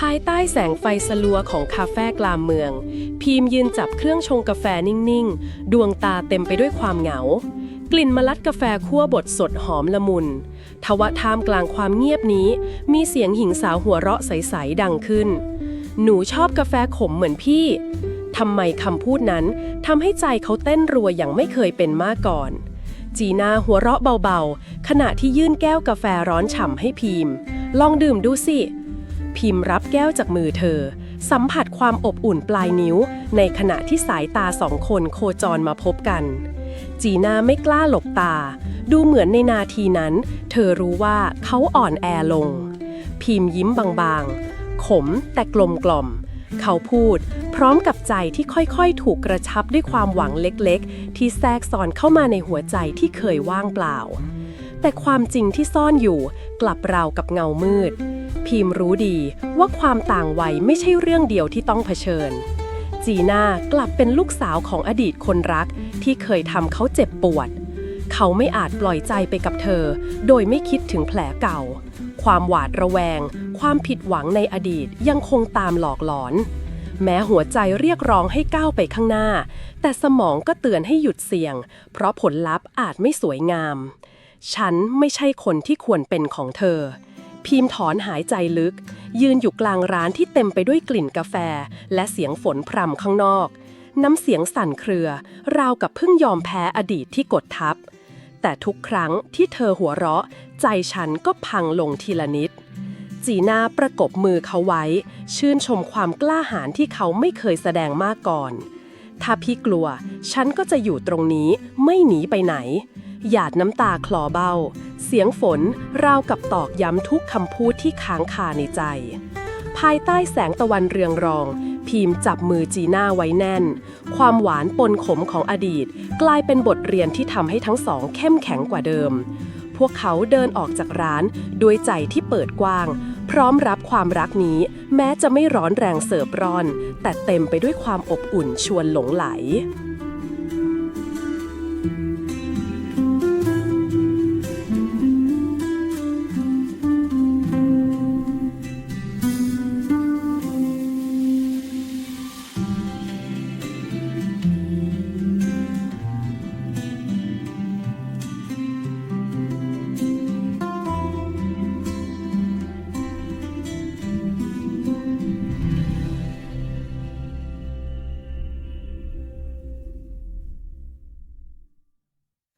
ภายใต้แสงไฟสลัวของคาเฟ่กลางเมือง พีมยืนจับเครื่องชงกาแฟนิ่งๆ ดวงตาเต็มไปด้วยความเหงา กลิ่นมะลัดกาแฟคั่วบดสดหอมละมุน ทว่าท่ามกลางความเงียบนี้ มีเสียงหญิงสาวหัวเราะใสๆดังขึ้น หนูชอบกาแฟขมเหมือนพี่ทำไมคำพูดนั้นทำให้ใจเขาเต้นรัวอย่างไม่เคยเป็นมาก่อน จีน่าหัวเราะเบาๆ ขณะที่ยื่นแก้วกาแฟร้อนฉ่ำให้พิมลองดื่มดูสิ พิมพ์รับแก้วจากมือเธอ สัมผัสความอบอุ่นปลายนิ้ว ในขณะที่สายตาสองคนโคจรมาพบกัน จีน่าไม่กล้าหลบตา ดูเหมือนในนาทีนั้น เธอรู้ว่าเขาอ่อนแอลง พิมพ์ยิ้มบางๆ ขมแต่กลมกล่อม เขาพูด พร้อมกับใจที่ค่อยๆ ถูกกระชับด้วยความหวังเล็กๆ ที่แทรกซ้อนเข้ามาในหัวใจที่เคยว่างเปล่า แต่ความจริงที่ซ่อนอยู่ กลับราวกับเงามืด พิมพ์รู้ดีว่าความต่างวัยไม่ใช่เรื่องเดียวที่ต้องเผชิญ จีน่ากลับเป็นลูกสาวของอดีตคนรักที่เคยทำเขาเจ็บปวด เขาไม่อาจปล่อยใจไปกับเธอ โดยไม่คิดถึงแผลเก่า ความหวาดระแวง ความผิดหวังในอดีตยังคงตามหลอกหลอน แม้หัวใจเรียกร้องให้ก้าวไปข้างหน้า แต่สมองก็เตือนให้หยุดเสี่ยง เพราะผลลัพธ์อาจไม่สวยงาม ฉันไม่ใช่คนที่ควรเป็นของเธอ พิมพ์ถอนหายใจลึก ยืนอยู่กลางร้านที่เต็มไปด้วยกลิ่นกาแฟ และเสียงฝนพรำข้างนอก น้ำเสียงสั่นเครือ ราวกับเพิ่งยอมแพ้อดีตที่กดทับ แต่ทุกครั้งที่เธอหัวเราะ ใจฉันก็พังลงทีละนิด จีน่าประกบมือเขาไว้ ชื่นชมความกล้าหาญที่เขาไม่เคยแสดงมาก่อน ถ้าพี่กลัว ฉันก็จะอยู่ตรงนี้ไม่หนีไปไหน หยาดน้ำตาคลอเบ้า เสียงฝนราวกับตอกย้ำทุกคำพูดที่ค้างคาในใจ ภายใต้แสงตะวันเรืองรองพีมจับมือจีน่าไว้แน่น ความหวานปนขมของอดีต กลายเป็นบทเรียนที่ทำให้ทั้งสองเข้มแข็งกว่าเดิม พวกเขาเดินออกจากร้านด้วยใจที่เปิดกว้าง พร้อมรับความรักนี้ แม้จะไม่ร้อนแรงเสิร์ฟร้อน แต่เต็มไปด้วยความอบอุ่นชวนหลงไหล